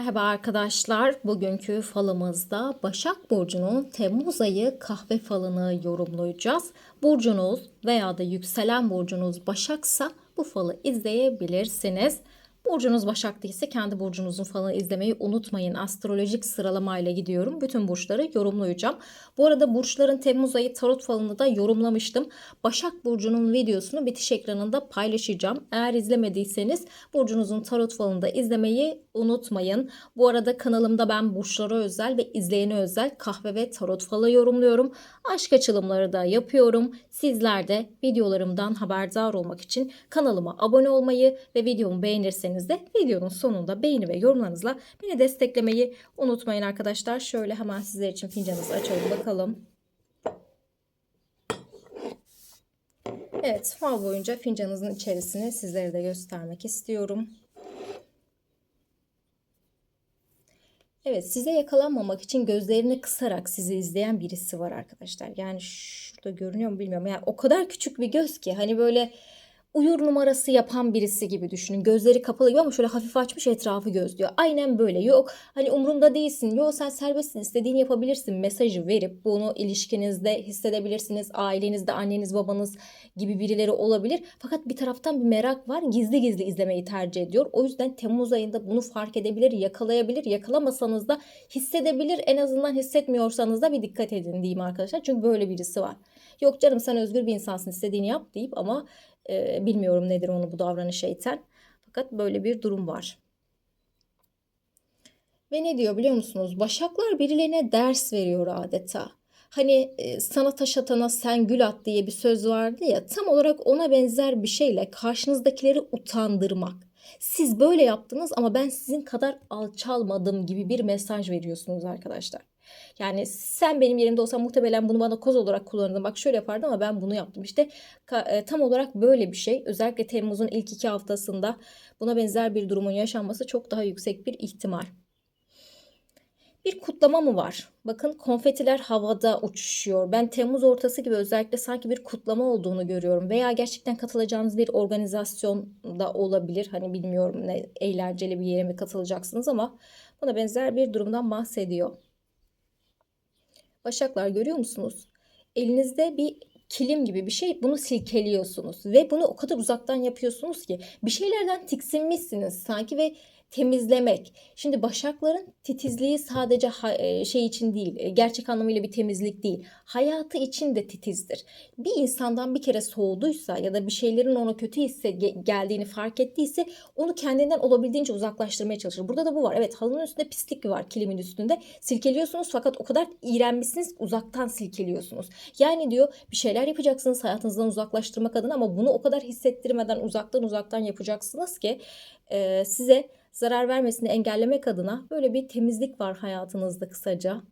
Merhaba arkadaşlar. Bugünkü falımızda Başak Burcu'nun Temmuz ayı kahve falını yorumlayacağız. Burcunuz veya da yükselen burcunuz Başaksa bu falı izleyebilirsiniz. Burcunuz Başak değilse kendi burcunuzun falını izlemeyi unutmayın. Astrolojik sıralamayla gidiyorum. Bütün burçları yorumlayacağım. Bu arada burçların Temmuz ayı tarot falını da yorumlamıştım. Başak Burcu'nun videosunu bitiş ekranında paylaşacağım. Eğer izlemediyseniz burcunuzun tarot falını da izlemeyi unutmayın. Bu arada kanalımda ben burçlara özel ve izleyene özel kahve ve tarot falı yorumluyorum. Aşk açılımları da yapıyorum. Sizler de videolarımdan haberdar olmak için kanalıma abone olmayı ve videomu beğenirseniz de videonun sonunda beğeni ve yorumlarınızla beni desteklemeyi unutmayın arkadaşlar. Şöyle hemen sizler için fincanınızı açalım bakalım. Evet fal boyunca fincanınızın içerisini sizlere de göstermek istiyorum. Evet size yakalanmamak için gözlerini kısarak sizi izleyen birisi var arkadaşlar. Yani şurada görünüyor mu bilmiyorum. Yani o kadar küçük bir göz ki hani böyle uyur numarası yapan birisi gibi düşünün. Gözleri kapalı gibi ama şöyle hafif açmış etrafı gözlüyor. Aynen böyle. Yok hani umurumda değilsin. Yok sen serbestsin. istediğini yapabilirsin. Mesajı verip bunu ilişkinizde hissedebilirsiniz. Ailenizde anneniz babanız gibi birileri olabilir. Fakat bir taraftan bir merak var. Gizli gizli izlemeyi tercih ediyor. O yüzden Temmuz ayında bunu fark edebilir, yakalayabilir. Yakalamasanız da hissedebilir. En azından hissetmiyorsanız da bir dikkat edin diyeyim arkadaşlar. Çünkü böyle birisi var. Yok canım sen özgür bir insansın istediğini yap deyip ama e, bilmiyorum nedir onu bu davranış iten. Fakat böyle bir durum var. Ve ne diyor biliyor musunuz? Başaklar birilerine ders veriyor adeta. Hani e, sana taş atana sen gül at diye bir söz vardı ya tam olarak ona benzer bir şeyle karşınızdakileri utandırmak. Siz böyle yaptınız ama ben sizin kadar alçalmadım gibi bir mesaj veriyorsunuz arkadaşlar. Yani sen benim yerimde olsan muhtemelen bunu bana koz olarak kullanırdın. Bak şöyle yapardım ama ben bunu yaptım. İşte e, tam olarak böyle bir şey. Özellikle Temmuz'un ilk iki haftasında buna benzer bir durumun yaşanması çok daha yüksek bir ihtimal. Bir kutlama mı var? Bakın konfetiler havada uçuşuyor. Ben Temmuz ortası gibi özellikle sanki bir kutlama olduğunu görüyorum. Veya gerçekten katılacağınız bir organizasyon da olabilir. Hani bilmiyorum ne eğlenceli bir yere mi katılacaksınız ama buna benzer bir durumdan bahsediyor. Başaklar görüyor musunuz? Elinizde bir kilim gibi bir şey bunu silkeliyorsunuz ve bunu o kadar uzaktan yapıyorsunuz ki bir şeylerden tiksinmişsiniz sanki ve temizlemek. Şimdi başakların titizliği sadece e, şey için değil, e, gerçek anlamıyla bir temizlik değil. Hayatı için de titizdir. Bir insandan bir kere soğuduysa ya da bir şeylerin ona kötü hisse geldiğini fark ettiyse onu kendinden olabildiğince uzaklaştırmaya çalışır. Burada da bu var. Evet halının üstünde pislik var kilimin üstünde. Silkeliyorsunuz fakat o kadar iğrenmişsiniz uzaktan silkeliyorsunuz. Yani diyor bir şeyler yapacaksınız hayatınızdan uzaklaştırmak adına ama bunu o kadar hissettirmeden uzaktan uzaktan yapacaksınız ki e, size zarar vermesini engellemek adına böyle bir temizlik var hayatınızda kısaca.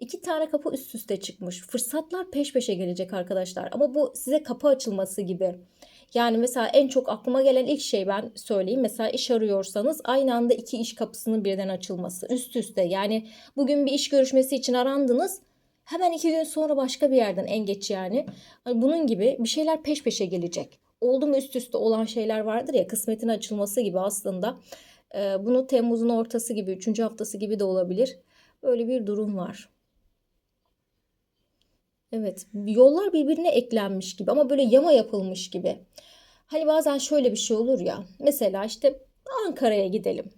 İki tane kapı üst üste çıkmış. Fırsatlar peş peşe gelecek arkadaşlar. Ama bu size kapı açılması gibi. Yani mesela en çok aklıma gelen ilk şey ben söyleyeyim. Mesela iş arıyorsanız aynı anda iki iş kapısının birden açılması. Üst üste yani bugün bir iş görüşmesi için arandınız. Hemen iki gün sonra başka bir yerden en geç yani. Bunun gibi bir şeyler peş peşe gelecek oldu mu üst üste olan şeyler vardır ya kısmetin açılması gibi aslında. E, bunu Temmuz'un ortası gibi, üçüncü haftası gibi de olabilir. Böyle bir durum var. Evet, yollar birbirine eklenmiş gibi ama böyle yama yapılmış gibi. Hani bazen şöyle bir şey olur ya. Mesela işte Ankara'ya gidelim.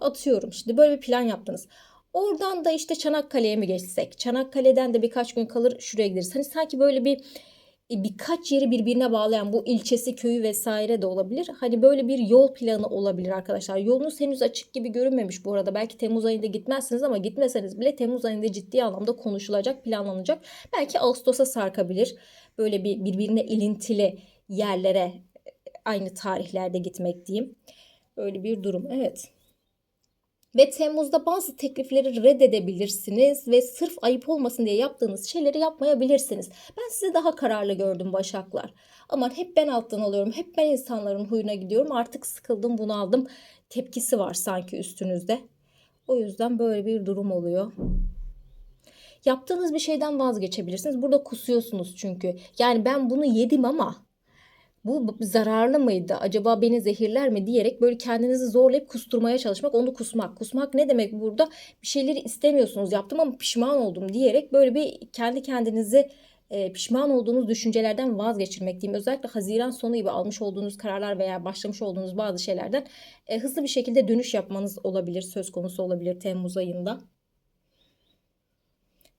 Atıyorum şimdi böyle bir plan yaptınız. Oradan da işte Çanakkale'ye mi geçsek? Çanakkale'den de birkaç gün kalır şuraya gideriz. Hani sanki böyle bir birkaç yeri birbirine bağlayan bu ilçesi, köyü vesaire de olabilir. Hani böyle bir yol planı olabilir arkadaşlar. Yolunuz henüz açık gibi görünmemiş bu arada. Belki Temmuz ayında gitmezsiniz ama gitmeseniz bile Temmuz ayında ciddi anlamda konuşulacak, planlanacak. Belki Ağustos'a sarkabilir. Böyle bir birbirine ilintili yerlere aynı tarihlerde gitmek diyeyim. Böyle bir durum. Evet. Ve Temmuz'da bazı teklifleri reddedebilirsiniz ve sırf ayıp olmasın diye yaptığınız şeyleri yapmayabilirsiniz. Ben sizi daha kararlı gördüm Başaklar. Ama hep ben alttan alıyorum, hep ben insanların huyuna gidiyorum. Artık sıkıldım, bunu aldım. Tepkisi var sanki üstünüzde. O yüzden böyle bir durum oluyor. Yaptığınız bir şeyden vazgeçebilirsiniz. Burada kusuyorsunuz çünkü. Yani ben bunu yedim ama bu zararlı mıydı? Acaba beni zehirler mi diyerek böyle kendinizi zorlayıp kusturmaya çalışmak, onu kusmak. Kusmak ne demek burada? Bir şeyleri istemiyorsunuz, yaptım ama pişman oldum diyerek böyle bir kendi kendinizi e, pişman olduğunuz düşüncelerden vazgeçirmek diyeyim. Özellikle Haziran sonu gibi almış olduğunuz kararlar veya başlamış olduğunuz bazı şeylerden e, hızlı bir şekilde dönüş yapmanız olabilir, söz konusu olabilir Temmuz ayında.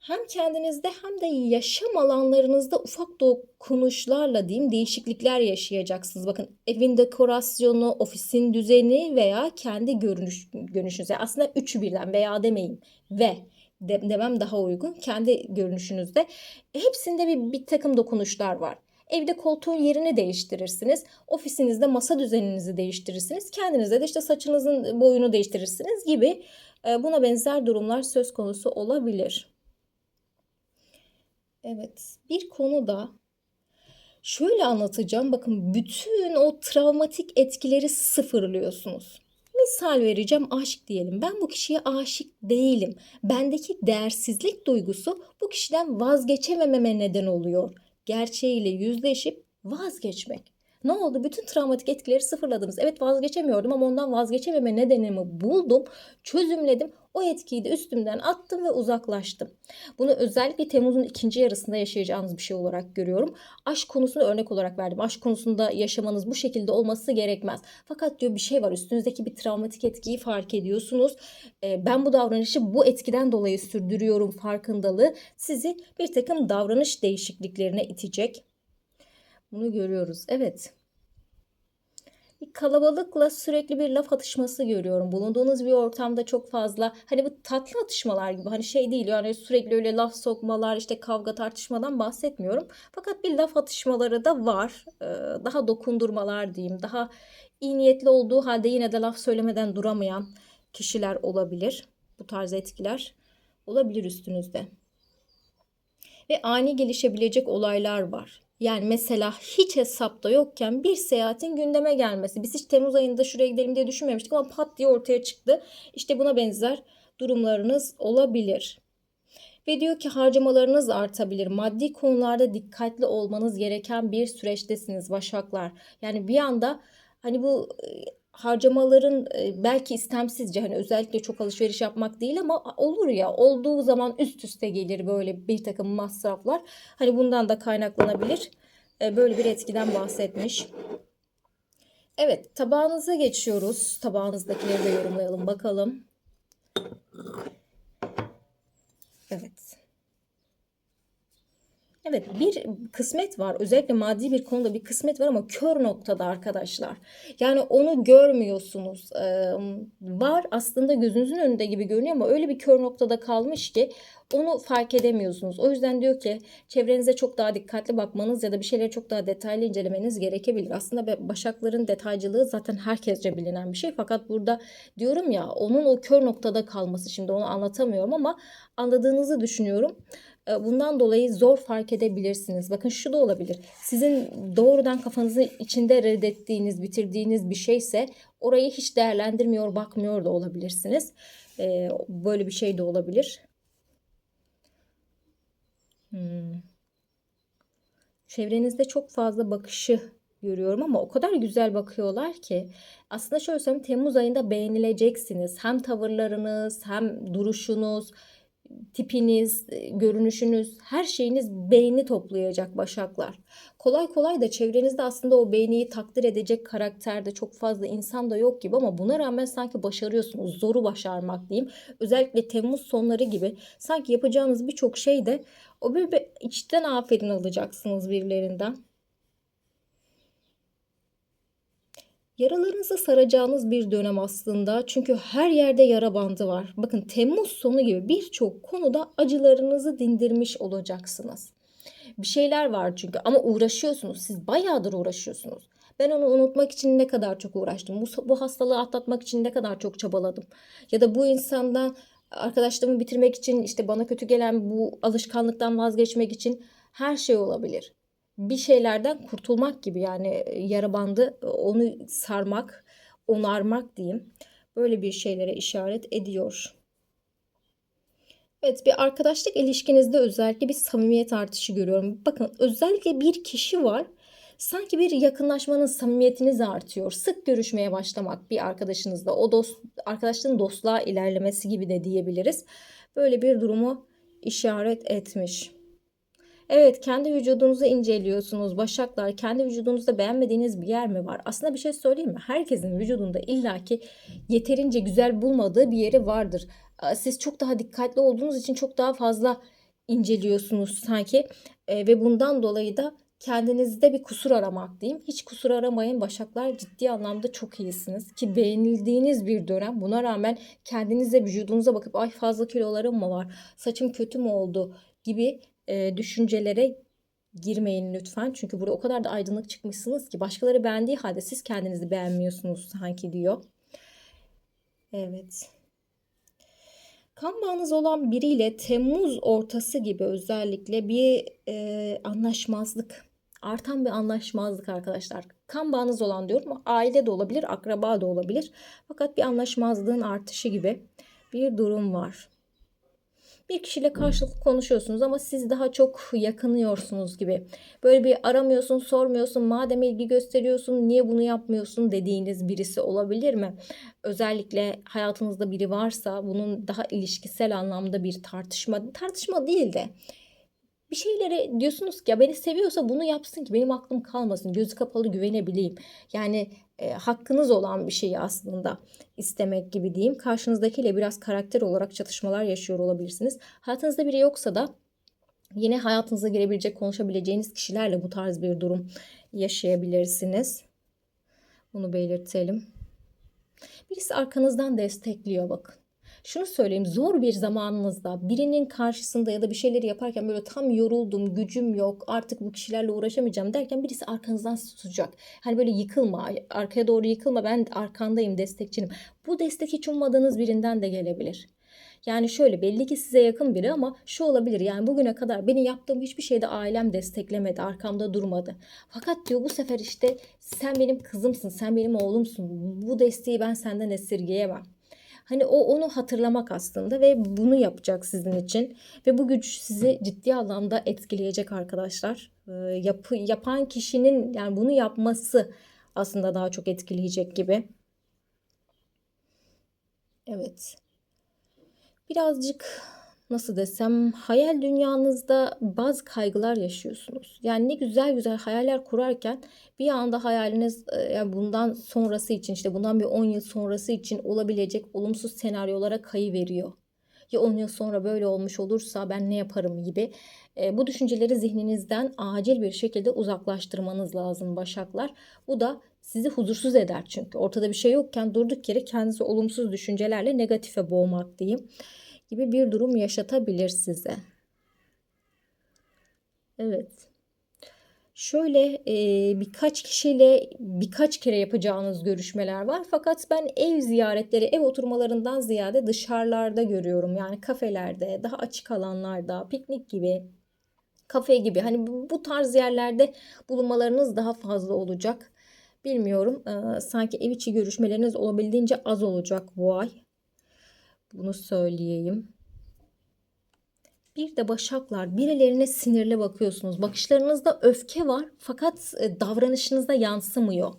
Hem kendinizde hem de yaşam alanlarınızda ufak dokunuşlarla diyeyim değişiklikler yaşayacaksınız. Bakın evin dekorasyonu, ofisin düzeni veya kendi görünüş, görünüşünüzde aslında üçü birden veya demeyin ve de- demem daha uygun. Kendi görünüşünüzde hepsinde bir, bir takım dokunuşlar var. Evde koltuğun yerini değiştirirsiniz. Ofisinizde masa düzeninizi değiştirirsiniz. Kendinizde de işte saçınızın boyunu değiştirirsiniz gibi e, buna benzer durumlar söz konusu olabilir. Evet, bir konuda şöyle anlatacağım. Bakın bütün o travmatik etkileri sıfırlıyorsunuz. Misal vereceğim aşk diyelim. Ben bu kişiye aşık değilim. Bendeki değersizlik duygusu bu kişiden vazgeçemememe neden oluyor. Gerçeğiyle yüzleşip vazgeçmek. Ne oldu? Bütün travmatik etkileri sıfırladınız. Evet vazgeçemiyordum ama ondan vazgeçememe nedenimi buldum, çözümledim. O etkiyi de üstümden attım ve uzaklaştım. Bunu özellikle Temmuz'un ikinci yarısında yaşayacağınız bir şey olarak görüyorum. Aşk konusunu örnek olarak verdim. Aşk konusunda yaşamanız bu şekilde olması gerekmez. Fakat diyor bir şey var üstünüzdeki bir travmatik etkiyi fark ediyorsunuz. Ee, ben bu davranışı bu etkiden dolayı sürdürüyorum farkındalığı sizi bir takım davranış değişikliklerine itecek. Bunu görüyoruz. Evet. Bir kalabalıkla sürekli bir laf atışması görüyorum. Bulunduğunuz bir ortamda çok fazla hani bu tatlı atışmalar gibi hani şey değil yani sürekli öyle laf sokmalar işte kavga tartışmadan bahsetmiyorum. Fakat bir laf atışmaları da var. Ee, daha dokundurmalar diyeyim. Daha iyi niyetli olduğu halde yine de laf söylemeden duramayan kişiler olabilir. Bu tarz etkiler olabilir üstünüzde. Ve ani gelişebilecek olaylar var. Yani mesela hiç hesapta yokken bir seyahatin gündeme gelmesi. Biz hiç Temmuz ayında şuraya gidelim diye düşünmemiştik ama pat diye ortaya çıktı. İşte buna benzer durumlarınız olabilir. Ve diyor ki harcamalarınız artabilir. Maddi konularda dikkatli olmanız gereken bir süreçtesiniz Başaklar. Yani bir anda hani bu harcamaların e, belki istemsizce hani özellikle çok alışveriş yapmak değil ama olur ya olduğu zaman üst üste gelir böyle bir takım masraflar. Hani bundan da kaynaklanabilir. E, Böyle bir etkiden bahsetmiş. Evet tabağınıza geçiyoruz. Tabağınızdakileri de yorumlayalım bakalım. Evet. Evet bir kısmet var. Özellikle maddi bir konuda bir kısmet var ama kör noktada arkadaşlar. Yani onu görmüyorsunuz. Ee, var aslında gözünüzün önünde gibi görünüyor ama öyle bir kör noktada kalmış ki onu fark edemiyorsunuz. O yüzden diyor ki çevrenize çok daha dikkatli bakmanız ya da bir şeyleri çok daha detaylı incelemeniz gerekebilir. Aslında başakların detaycılığı zaten herkesce bilinen bir şey. Fakat burada diyorum ya onun o kör noktada kalması şimdi onu anlatamıyorum ama anladığınızı düşünüyorum. E, Bundan dolayı zor fark edebilirsiniz. Bakın şu da olabilir. Sizin doğrudan kafanızın içinde reddettiğiniz, bitirdiğiniz bir şeyse orayı hiç değerlendirmiyor, bakmıyor da olabilirsiniz. E, Böyle bir şey de olabilir. Hmm. Çevrenizde çok fazla bakışı görüyorum ama o kadar güzel bakıyorlar ki aslında şöyle söyleyeyim Temmuz ayında beğenileceksiniz. Hem tavırlarınız hem duruşunuz, tipiniz, e, görünüşünüz, her şeyiniz beğeni toplayacak başaklar. Kolay kolay da çevrenizde aslında o beğeniyi takdir edecek karakterde çok fazla insan da yok gibi ama buna rağmen sanki başarıyorsunuz. Zoru başarmak diyeyim. Özellikle Temmuz sonları gibi sanki yapacağınız birçok şeyde o bir, içten aferin alacaksınız birilerinden. Yaralarınızı saracağınız bir dönem aslında. Çünkü her yerde yara bandı var. Bakın Temmuz sonu gibi birçok konuda acılarınızı dindirmiş olacaksınız. Bir şeyler var çünkü ama uğraşıyorsunuz. Siz bayağıdır uğraşıyorsunuz. Ben onu unutmak için ne kadar çok uğraştım. Bu, bu hastalığı atlatmak için ne kadar çok çabaladım. Ya da bu insandan arkadaşlığımı bitirmek için işte bana kötü gelen bu alışkanlıktan vazgeçmek için her şey olabilir bir şeylerden kurtulmak gibi yani e, yara bandı e, onu sarmak, onarmak diyeyim. Böyle bir şeylere işaret ediyor. Evet bir arkadaşlık ilişkinizde özellikle bir samimiyet artışı görüyorum. Bakın özellikle bir kişi var. Sanki bir yakınlaşmanın samimiyetiniz artıyor. Sık görüşmeye başlamak bir arkadaşınızla. O dost, arkadaşlığın dostluğa ilerlemesi gibi de diyebiliriz. Böyle bir durumu işaret etmiş. Evet, kendi vücudunuzu inceliyorsunuz. Başaklar, kendi vücudunuzda beğenmediğiniz bir yer mi var? Aslında bir şey söyleyeyim mi? Herkesin vücudunda illaki yeterince güzel bulmadığı bir yeri vardır. Siz çok daha dikkatli olduğunuz için çok daha fazla inceliyorsunuz sanki. E, ve bundan dolayı da kendinizde bir kusur aramak diyeyim. Hiç kusur aramayın. Başaklar ciddi anlamda çok iyisiniz. Ki beğenildiğiniz bir dönem. Buna rağmen kendinize, vücudunuza bakıp ay fazla kilolarım mı var? Saçım kötü mü oldu? gibi e, düşüncelere girmeyin lütfen. Çünkü burada o kadar da aydınlık çıkmışsınız ki başkaları beğendiği halde siz kendinizi beğenmiyorsunuz sanki diyor. Evet. Kan bağınız olan biriyle Temmuz ortası gibi özellikle bir e, anlaşmazlık, artan bir anlaşmazlık arkadaşlar. Kan bağınız olan diyorum aile de olabilir, akraba da olabilir. Fakat bir anlaşmazlığın artışı gibi bir durum var. Bir kişiyle karşılıklı konuşuyorsunuz ama siz daha çok yakınıyorsunuz gibi. Böyle bir aramıyorsun, sormuyorsun, madem ilgi gösteriyorsun niye bunu yapmıyorsun dediğiniz birisi olabilir mi? Özellikle hayatınızda biri varsa bunun daha ilişkisel anlamda bir tartışma, tartışma değil de bir şeylere diyorsunuz ki ya beni seviyorsa bunu yapsın ki benim aklım kalmasın. Gözü kapalı güvenebileyim. Yani e, hakkınız olan bir şeyi aslında istemek gibi diyeyim. Karşınızdakiyle biraz karakter olarak çatışmalar yaşıyor olabilirsiniz. Hayatınızda biri yoksa da yine hayatınıza girebilecek, konuşabileceğiniz kişilerle bu tarz bir durum yaşayabilirsiniz. Bunu belirtelim. Birisi arkanızdan destekliyor bakın şunu söyleyeyim zor bir zamanınızda birinin karşısında ya da bir şeyleri yaparken böyle tam yoruldum gücüm yok artık bu kişilerle uğraşamayacağım derken birisi arkanızdan tutacak. Hani böyle yıkılma arkaya doğru yıkılma ben arkandayım destekçinim. Bu destek hiç ummadığınız birinden de gelebilir. Yani şöyle belli ki size yakın biri ama şu olabilir yani bugüne kadar beni yaptığım hiçbir şeyde ailem desteklemedi, arkamda durmadı. Fakat diyor bu sefer işte sen benim kızımsın, sen benim oğlumsun. Bu desteği ben senden esirgeyemem. Hani o onu hatırlamak aslında ve bunu yapacak sizin için ve bu güç sizi ciddi anlamda etkileyecek arkadaşlar. Ee, yapı, yapan kişinin yani bunu yapması aslında daha çok etkileyecek gibi. Evet. Birazcık nasıl desem hayal dünyanızda bazı kaygılar yaşıyorsunuz. Yani ne güzel güzel hayaller kurarken bir anda hayaliniz e, yani bundan sonrası için işte bundan bir 10 yıl sonrası için olabilecek olumsuz senaryolara kayı veriyor. Ya 10 yıl sonra böyle olmuş olursa ben ne yaparım gibi. E, bu düşünceleri zihninizden acil bir şekilde uzaklaştırmanız lazım Başaklar. Bu da sizi huzursuz eder çünkü. Ortada bir şey yokken durduk yere kendinizi olumsuz düşüncelerle negatife boğmak diyeyim gibi bir durum yaşatabilir size. Evet. Şöyle e, birkaç kişiyle birkaç kere yapacağınız görüşmeler var. Fakat ben ev ziyaretleri, ev oturmalarından ziyade dışarılarda görüyorum. Yani kafelerde, daha açık alanlarda, piknik gibi, kafe gibi. Hani bu, tarz yerlerde bulunmalarınız daha fazla olacak. Bilmiyorum. E, sanki ev içi görüşmeleriniz olabildiğince az olacak bu ay. Bunu söyleyeyim. Bir de başaklar birilerine sinirli bakıyorsunuz. Bakışlarınızda öfke var fakat e, davranışınızda yansımıyor.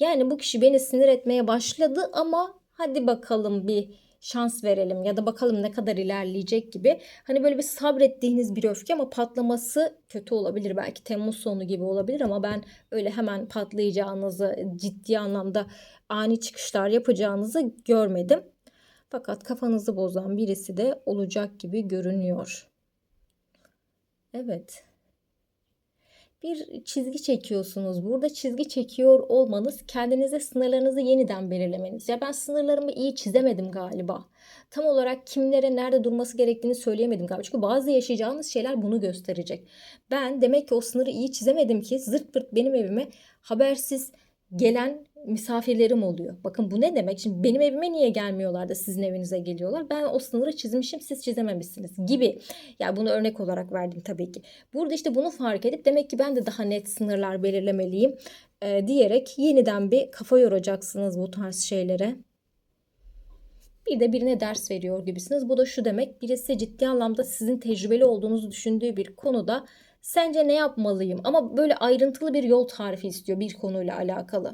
Yani bu kişi beni sinir etmeye başladı ama hadi bakalım bir şans verelim ya da bakalım ne kadar ilerleyecek gibi. Hani böyle bir sabrettiğiniz bir öfke ama patlaması kötü olabilir. Belki Temmuz sonu gibi olabilir ama ben öyle hemen patlayacağınızı ciddi anlamda ani çıkışlar yapacağınızı görmedim. Fakat kafanızı bozan birisi de olacak gibi görünüyor. Evet. Bir çizgi çekiyorsunuz. Burada çizgi çekiyor olmanız kendinize sınırlarınızı yeniden belirlemeniz. Ya ben sınırlarımı iyi çizemedim galiba. Tam olarak kimlere nerede durması gerektiğini söyleyemedim galiba. Çünkü bazı yaşayacağınız şeyler bunu gösterecek. Ben demek ki o sınırı iyi çizemedim ki zırt pırt benim evime habersiz gelen misafirlerim oluyor. Bakın bu ne demek? Şimdi benim evime niye gelmiyorlar da sizin evinize geliyorlar? Ben o sınırı çizmişim siz çizememişsiniz gibi. Ya yani bunu örnek olarak verdim tabii ki. Burada işte bunu fark edip demek ki ben de daha net sınırlar belirlemeliyim e, diyerek yeniden bir kafa yoracaksınız bu tarz şeylere. Bir de birine ders veriyor gibisiniz. Bu da şu demek birisi ciddi anlamda sizin tecrübeli olduğunuzu düşündüğü bir konuda Sence ne yapmalıyım? Ama böyle ayrıntılı bir yol tarifi istiyor bir konuyla alakalı.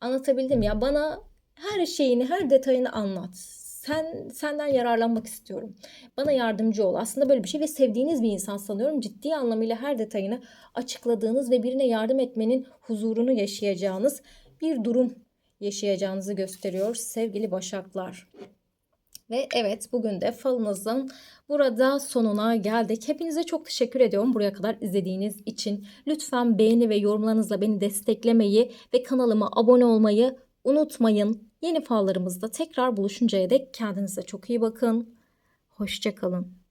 Anlatabildim ya bana her şeyini, her detayını anlat. Sen senden yararlanmak istiyorum. Bana yardımcı ol. Aslında böyle bir şey ve sevdiğiniz bir insan sanıyorum. Ciddi anlamıyla her detayını açıkladığınız ve birine yardım etmenin huzurunu yaşayacağınız bir durum yaşayacağınızı gösteriyor sevgili Başaklar. Ve evet bugün de falınızın burada sonuna geldik. Hepinize çok teşekkür ediyorum buraya kadar izlediğiniz için. Lütfen beğeni ve yorumlarınızla beni desteklemeyi ve kanalıma abone olmayı unutmayın. Yeni fallarımızda tekrar buluşuncaya dek kendinize çok iyi bakın. Hoşçakalın.